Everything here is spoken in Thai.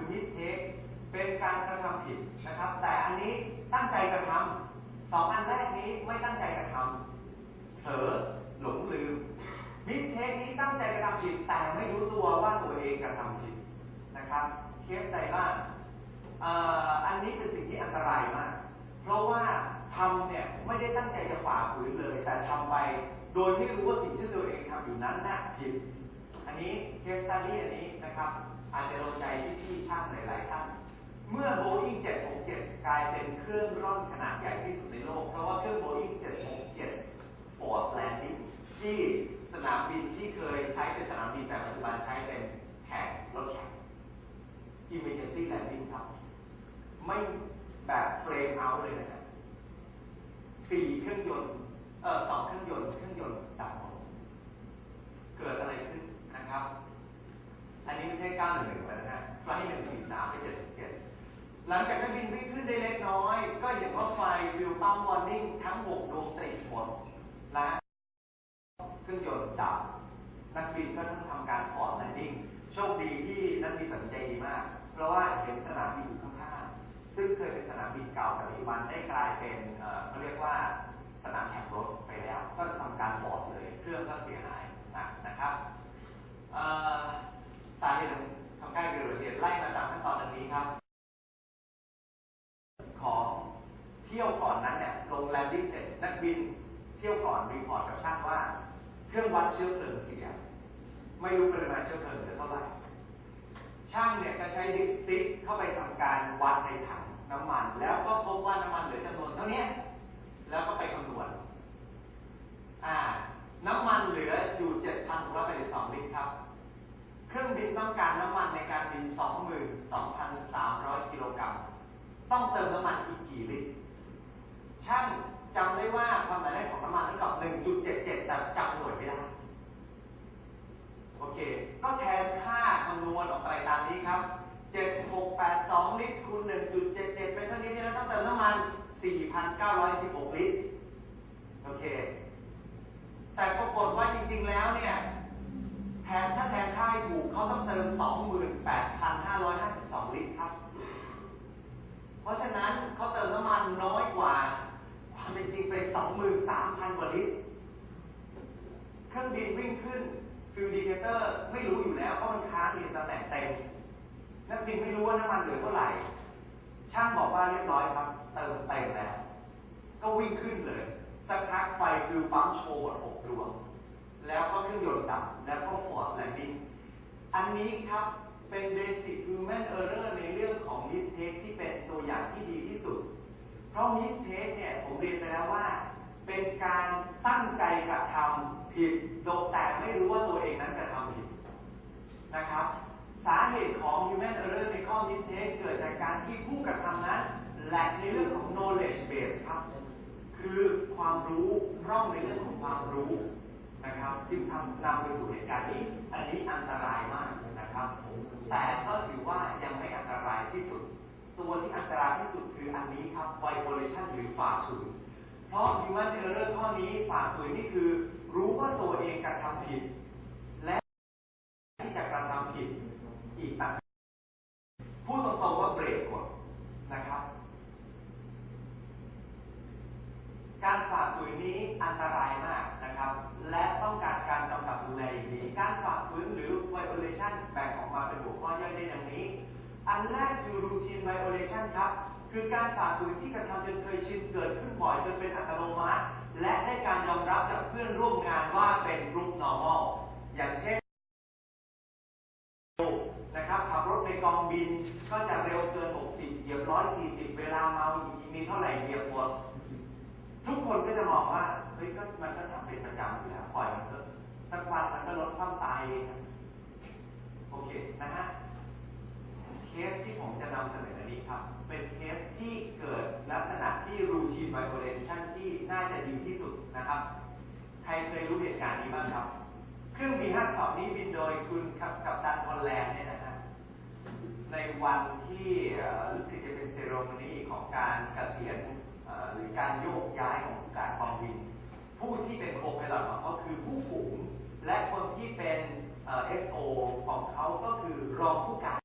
คือ mistake เป็นการกระทำผิดนะครับ แต่อันนี้ตั้งใจกระทำสองอันแรกนี้ไม่ตั้งใจกระทำเผลอหลงลืม mistake นี้ตั้งใจกระทำผิดแต่ไม่รู้ตัวว่าตัวเองกระทำผิดนะครับเคสใดบ้างอันนี้เป็นสิ่งที่อันตรายมาก เพราะว่าทำเนี่ยไม่ได้ตั้งใจจะฝ่าฝืนเลย แต่ทำไปโดยไม่รู้ว่าสิ่งที่ตัวเองทำอยู่นั้นน่ะผิด อันนี้เคสตัดดี้อันนี้นะครับ อาจจะโดนใจที่พี่ช่างหลายๆท่าน เมื่อ Boeing 767 กลายเป็นเครื่องร่อนขนาดใหญ่ที่สุดในโลก เพราะว่าเครื่อง Boeing 767 Force Landing ที่สนามบินที่เคยใช้เป็นสนามบินแต่ปัจจุบันใช้เป็นแข่งรถแข่ง Emergency Landing ครับ ไม่แบบเฟรมเอาเลยนะครับสี่เครื่องยนต์เอ่อสองเครื่องยนต์เครื่องยนต์ดับหมดเกิดอะไรขึ้นนะครับ อันนี้ไม่ใช่ 911แล้วนะฮะไฟล์143ไป77 หลังจากนั้นบินวิ่งขึ้นได้เล็กน้อย ก็เห็นว่าไฟวิวปั๊มวอร์นิ่งทั้ง6ดวงติดหมดและเครื่องยนต์ดับนักบินก็ต้องทำการฟอร์ดแลนดิ้งโชคดีที่นักบินตัดใจดีมาก เพราะว่าเห็นสนามบินอยู่ข้างๆซึ่งเคยเป็นสนามบินเก่าแต่ปัจจุบันได้กลายเป็นเขาเรียกว่าสนามแข่งรถไปแล้ว ก็ทำการฟอร์ดเลยเครื่องก็เสียหายนักนะครับสาเหตุของการเกิดอุบัติเหตุไล่มาจากขั้นตอนดังนี้ครับ ของเที่ยวก่อนนั้นเนี่ยลงแลนดิ้งเสร็จนักบินเที่ยวก่อนรีพอร์ตกับช่างว่า เครื่องวัดเชื้อเพลิงเสีย ไม่รู้ปริมาณเชื้อเพลิงเหลือเท่าไหร่ช่างเนี่ยก็ใช้ดิสซิกเข้าไปทำการวัดในถังน้ำมัน แล้วก็พบว่าน้ำมันเหลือจำนวนเท่านี้แล้วก็ไปคำนวณอ่า น้ำมันเหลืออยู่7,682ลิตรครับ เครื่องบินต้องการน้ำมันในการบิน22,300กิโลกรัมต้องเติมน้ำมันอีกกี่ลิตร ช่างจำได้ว่าความหนาแน่นของน้ำมันเท่ากับ1.77แต่จำหน่วยไม่ได้ โอเค ก็แทนค่าคำนวณออกไปตามนี้ครับ 7682 ลิตรคูณ1.77 เป็นเท่านี้แล้วต้องเติมน้ำมัน 4,916 ลิตร โอเค แต่ปรากฏว่าจริง ๆ แล้วเนี่ย แทนถ้าแทนค่าให้ถูกเขาต้องเติม 28,552 ลิตรครับ เพราะฉะนั้นเขาเติมน้ำมันน้อยกว่า ความเป็นจริงไป23,000กว่าลิตร เครื่องบินวิ่งขึ้นฟิวดิเคเตอร์ไม่รู้อยู่แล้วเพราะมันค้างอยู่ในตำแหน่งเต็ม นักบินไม่รู้ว่าน้ำมันเหลือเท่าไหร่ ช่างบอกว่าเรียบร้อยครับ เติมเต็มแล้ว ก็วิ่งขึ้นเลยสักพักไฟฟิวปั๊มโชว์หมดหกดวง แล้วก็เครื่องยนต์ดับ แล้วก็ฟอร์ดแลนดิ้งอันนี้ครับเป็นเบสิ c human error ในเรื่องของ mistake ที่เป็นตัวอย่างที่ดีที่ เพราะ mistake เนี่ยผมเรียนไปแล้วว่า เป็นการตั้งใจกระทำผิดโดยแต่ไม่รู้ว่าตัวเองนั้นกระทำผิดนะครับ สาเหตุของ human error ในข้อ mistake เกิดจากการที่ผู้กระทำนั้นแหลกในเรื่องของ knowledge base ครับ คือความรู้ร่องในเรื่องของความรู้นะครับ จึงทำนำไปสู่เหตุการณ์นี้ อันนี้อันตรายมากนะครับ แต่ก็ถือว่ายังไม่อันตรายที่สุด ตัวที่อันตรายที่สุดคืออันนี้ครับ violation หรือฝ่าฝืน เพราะ human error ข้อนี้ฝ่าฝืนนี่คือ รู้ว่าตัวเองกระทำผิด และที่จะกระทำผิดอีกต่างพูดตรงๆว่าเบรกกดนะครับ การฝ่าฝืนนี้อันตรายมากนะครับ และต้องการการกำกับดูแลอย่างดีการฝ่าฝืนหรือ violation แบ่งออกมาเป็นหัวข้อย่อยได้ดังนี้ อันแรกคือ routine violation ครับ คือการฝ่าฝืนที่กระทำจนเคยชินเกิดขึ้นบ่อยจนเป็นอัตโนมัติ และได้การยอมรับจากเพื่อนร่วมงานว่าเป็น group normal อย่างเช่นนะครับขับรถในกองบินก็จะเร็วเกิน 60 เหยียบ 140 เวลาเมาอีกมีเท่าไหร่เหยียบหมดทุกคนก็จะมองว่าเฮ้ยก็มันก็ทำเป็นประจำอยู่แล้วปล่อยมันเถอะสักวันมันก็ลดความตายเองโอเคนะฮะ สที่ผมจะนำเสนอนี้ครับ เป็นเคสที่เกิดลักษณะที่ routine violation ที่น่าจะดีที่สุดนะครับ ใครเคยรู้เหตุการณ์นี้บ้างครับ เครื่องบินห้าสองนี้บินโดยคุณกับกัปตันฮอลแลนด์เนี่ยนะฮะในวันที่รู้สึกจะเป็นเซโรมนีของการเกษียณหรือการโยกย้ายของการกองบิน ผู้ที่เป็นโคพายลอตของเขาคือผู้ฝูงและคนที่เป็นเอ่อ SO ของเขาก็คือรองผู้การ